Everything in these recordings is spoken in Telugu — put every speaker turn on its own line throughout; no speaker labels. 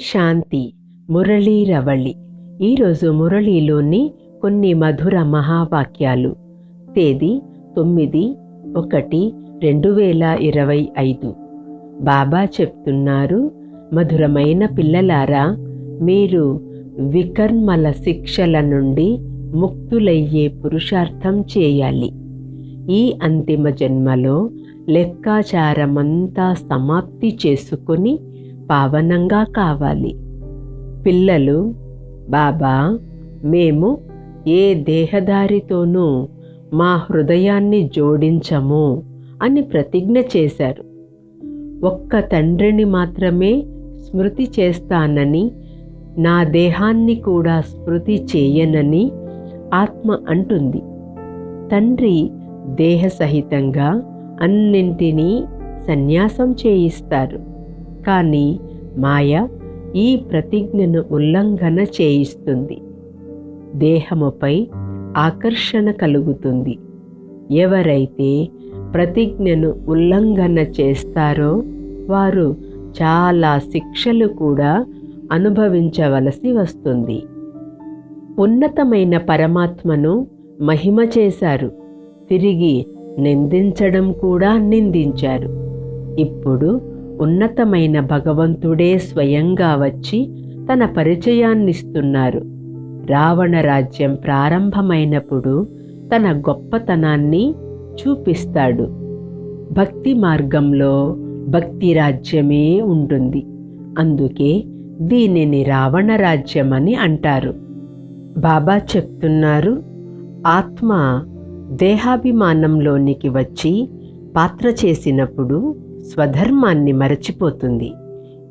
శాంతి మురళీ రవళి. ఈరోజు మురళీలోని కొన్ని మధుర మహావాక్యాలు. తేదీ తొమ్మిది ఒకటి రెండు వేల ఇరవై ఐదు. బాబా చెప్తున్నారు మధురమైన పిల్లలారా మీరు వికర్మల శిక్షల నుండి ముక్తులయ్యే పురుషార్థం చేయాలి. ఈ అంతిమ జన్మలో లెక్కాచారమంతా సమాప్తి చేసుకొని పావనంగా కావాలి. పిల్లలు బాబా మేము ఏ దేహదారితోనూ మా హృదయాన్ని జోడించము అని ప్రతిజ్ఞ చేశారు. ఒక్క తండ్రిని మాత్రమే స్మృతి చేస్తానని నా దేహాన్ని కూడా స్మృతి చేయనని ఆత్మ అంటుంది. తండ్రి దేహ సహితంగా అన్నింటినీ సన్యాసం చేయిస్తారు. కానీ మాయ ఈ ప్రతిజ్ఞను ఉల్లంఘన చేయిస్తుంది. దేహముపై ఆకర్షణ కలుగుతుంది. ఎవరైతే ప్రతిజ్ఞను ఉల్లంఘన చేస్తారో వారు చాలా శిక్షలు కూడా అనుభవించవలసి వస్తుంది. ఉన్నతమైన పరమాత్మను మహిమ చేశారు. తిరిగి నిందించడం కూడా నిందించారు. ఇప్పుడు ఉన్నతమైన భగవంతుడే స్వయంగా వచ్చి తన పరిచయాన్నిస్తున్నారు. రావణ రాజ్యం ప్రారంభమైనప్పుడు తన గొప్పతనాన్ని చూపిస్తాడు. భక్తి మార్గంలో భక్తి రాజ్యమే ఉంటుంది. అందుకే దీనిని రావణ రాజ్యమని అంటారు. బాబా చెప్తున్నారు ఆత్మ దేహాభిమానంలోనికి వచ్చి పాత్ర చేసినప్పుడు స్వధర్మాన్ని మరచిపోతుంది.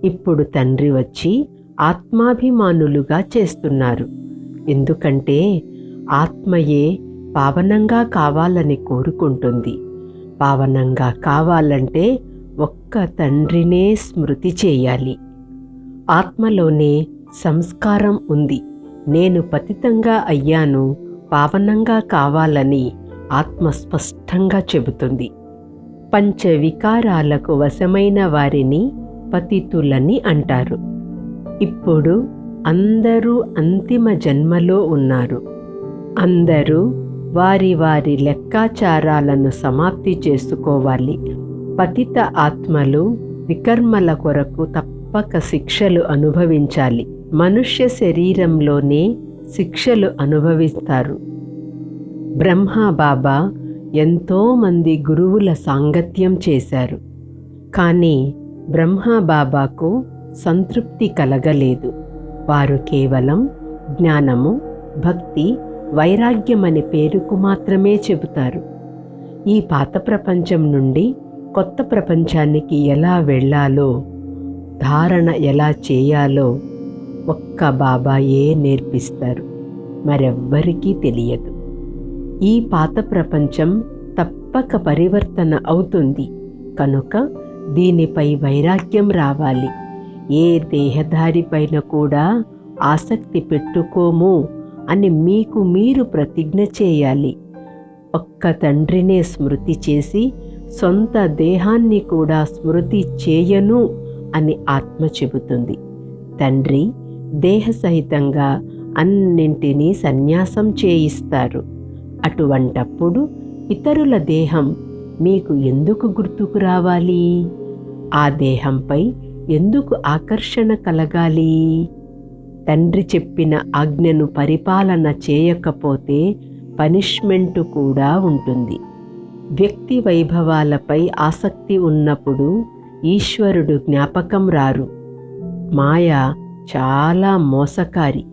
ఇప్పుడు తండ్రి వచ్చి ఆత్మాభిమానులుగా చేస్తున్నారు. ఎందుకంటే ఆత్మయే పావనంగా కావాలని కోరుకుంటుంది. పావనంగా కావాలంటే ఒక్క తండ్రినే స్మృతి చేయాలి. ఆత్మలోనే సంస్కారం ఉంది. నేను పతితంగా అయ్యాను పావనంగా కావాలని ఆత్మ స్పష్టంగా చెబుతుంది. పంచ వికారాలకు వశమైన వారిని పతితులని అంటారు. ఇప్పుడు అందరూ అంతిమ జన్మలో ఉన్నారు. అందరూ వారి వారి లెక్కాచారాలను సమాప్తి చేసుకోవాలి. పతిత ఆత్మలు వికర్మల కొరకు తప్పక శిక్షలు అనుభవించాలి. మనుష్య శరీరంలోనే శిక్షలు అనుభవిస్తారు. బ్రహ్మ బాబా ఎంతోమంది గురువుల సాంగత్యం చేశారు. కానీ బ్రహ్మ బాబాకు సంతృప్తి కలగలేదు. వారు కేవలం జ్ఞానము భక్తి వైరాగ్యం అనే పేరుకు మాత్రమే చెబుతారు. ఈ పాత ప్రపంచం నుండి కొత్త ప్రపంచానికి ఎలా వెళ్ళాలో ధారణ ఎలా చేయాలో ఒక్క బాబాయే నేర్పిస్తారు. మరెవ్వరికీ తెలియదు. ఈ పాత ప్రపంచం తప్పక పరివర్తన అవుతుంది. కనుక దీనిపై వైరాగ్యం రావాలి. ఏ దేహధారిపైన కూడా ఆసక్తి పెట్టుకోము అని మీకు మీరు ప్రతిజ్ఞ చేయాలి. ఒక్క తండ్రినే స్మృతి చేసి సొంత దేహాన్ని కూడా స్మృతి చేయను అని ఆత్మ చెబుతుంది. తండ్రి దేహ సహితంగా అన్నింటినీ సన్యాసం చేయిస్తారు. అటువంటప్పుడు ఇతరుల దేహం మీకు ఎందుకు గుర్తుకు రావాలి? ఆ దేహంపై ఎందుకు ఆకర్షణ కలగాలి? తండ్రి చెప్పిన ఆజ్ఞను పరిపాలన చేయకపోతే పనిష్మెంటు కూడా ఉంటుంది. వ్యక్తి వైభవాలపై ఆసక్తి ఉన్నప్పుడు ఈశ్వరుడు జ్ఞాపకం రారు. మాయ చాలా మోసకారి.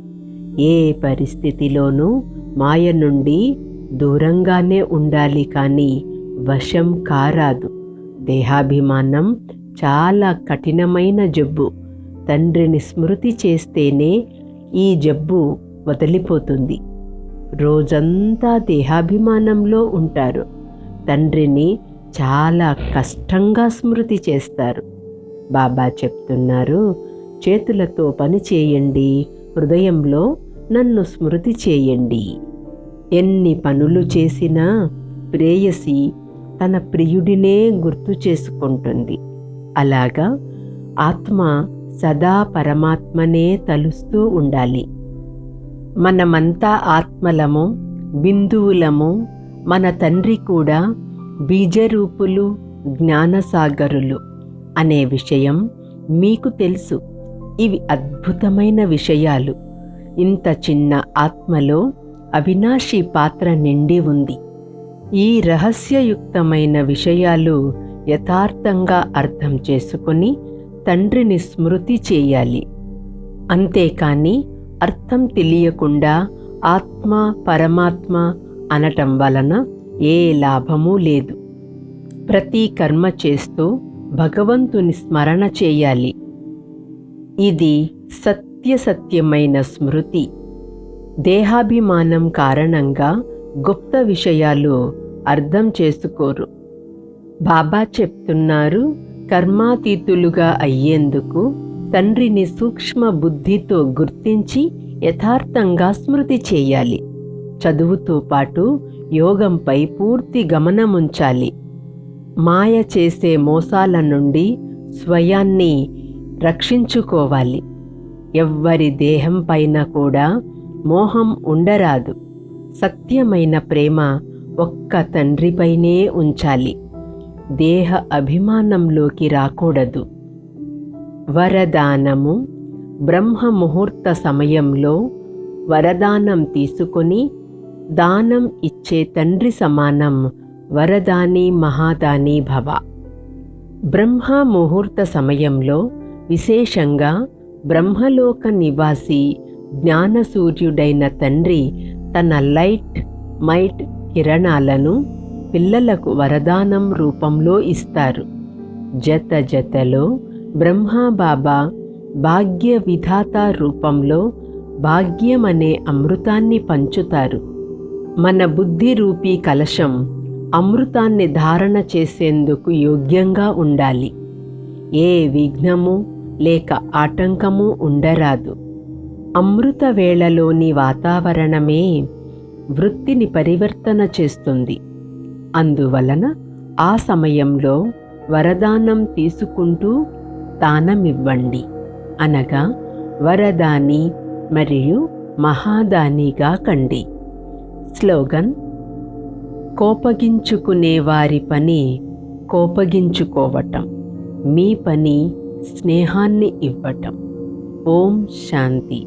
ఏ పరిస్థితిలోనూ మాయ నుండి దూరంగానే ఉండాలి కానీ వశం కారాదు. దేహాభిమానం చాలా కఠినమైన జబ్బు. తండ్రిని స్మృతి చేస్తేనే ఈ జబ్బు వదిలిపోతుంది. రోజంతా దేహాభిమానంలో ఉంటారు. తండ్రిని చాలా కష్టంగా స్మృతి చేస్తారు. బాబా చెప్తున్నారు చేతులతో పని చేయండి హృదయంలో నన్ను స్మృతి చేయండి. ఎన్ని పనులు చేసినా ప్రేయసి తన ప్రియుడినే గుర్తు చేసుకుంటుంది. అలాగా ఆత్మ సదా పరమాత్మనే తలుస్తూ ఉండాలి. మనమంతా ఆత్మలము బిందువులము మన తండ్రి కూడా బీజరూపులు జ్ఞానసాగరులు అనే విషయం మీకు తెలుసు. ఇవి అద్భుతమైన విషయాలు. ఇంత చిన్న ఆత్మలో అవినాశి పాత్ర నిండి ఉంది. ఈ రహస్యయుక్తమైన విషయాలు యథార్థంగా అర్థం చేసుకుని తండ్రిని స్మృతి చేయాలి. అంతేకాని అర్థం తెలియకుండా ఆత్మ పరమాత్మ అనటం వలన ఏ లాభమూ లేదు. ప్రతి కర్మ చేస్తూ భగవంతుని స్మరణ చేయాలి. ఇది సత్యసత్యమైన స్మృతి. దేహాభిమానం కారణంగా గుప్త విషయాలు అర్థం చేసుకోరు. బాబా చెప్తున్నారు కర్మాతీతులుగా అయ్యేందుకు తండ్రిని సూక్ష్మ బుద్ధితో గుర్తించి యథార్థంగా స్మృతి చేయాలి. చదువుతో పాటు యోగంపై పూర్తి గమనముంచాలి. మాయ చేసే మోసాల నుండి స్వయాన్ని రక్షించుకోవాలి. ఎవ్వరి దేహం పైన కూడా మోహం ఉండరాదు. సత్యమైన ప్రేమ ఒక్క తండ్రిపైనే ఉంచాలి. దేహ అభిమానంలోకి రాకూడదు. వరదానము బ్రహ్మ ముహూర్త సమయంలో వరదానం తీసుకొని దానం ఇచ్చే తండ్రి సమానం వరదాని మహాదాని భవ. బ్రహ్మ ముహూర్త సమయంలో విశేషంగా బ్రహ్మలోక నివాసి జ్ఞానసూర్యుడైన తండ్రి తన లైట్ మైట్ కిరణాలను పిల్లలకు వరదానం రూపంలో ఇస్తారు. జత జతలో బ్రహ్మాబాబా భాగ్య విధాత రూపంలో భాగ్యం అనే అమృతాన్ని పంచుతారు. మన బుద్ధి రూపీ కలశం అమృతాన్ని ధారణ చేసేందుకు యోగ్యంగా ఉండాలి. ఏ విఘ్నము లేక ఆటంకము ఉండరాదు. అమృత వేళలోని వాతావరణమే వృత్తిని పరివర్తన చేస్తుంది. అందువలన ఆ సమయంలో వరదానం తీసుకుంటూ దానమివ్వండి. అనగా వరదాని మరియు మహాదానిగా కండి. స్లోగన్ కోపగించుకునే వారి పని కోపగించుకోవటం. మీ పని స్నేహాన్ని ఇవ్వటం. ఓం శాంతి.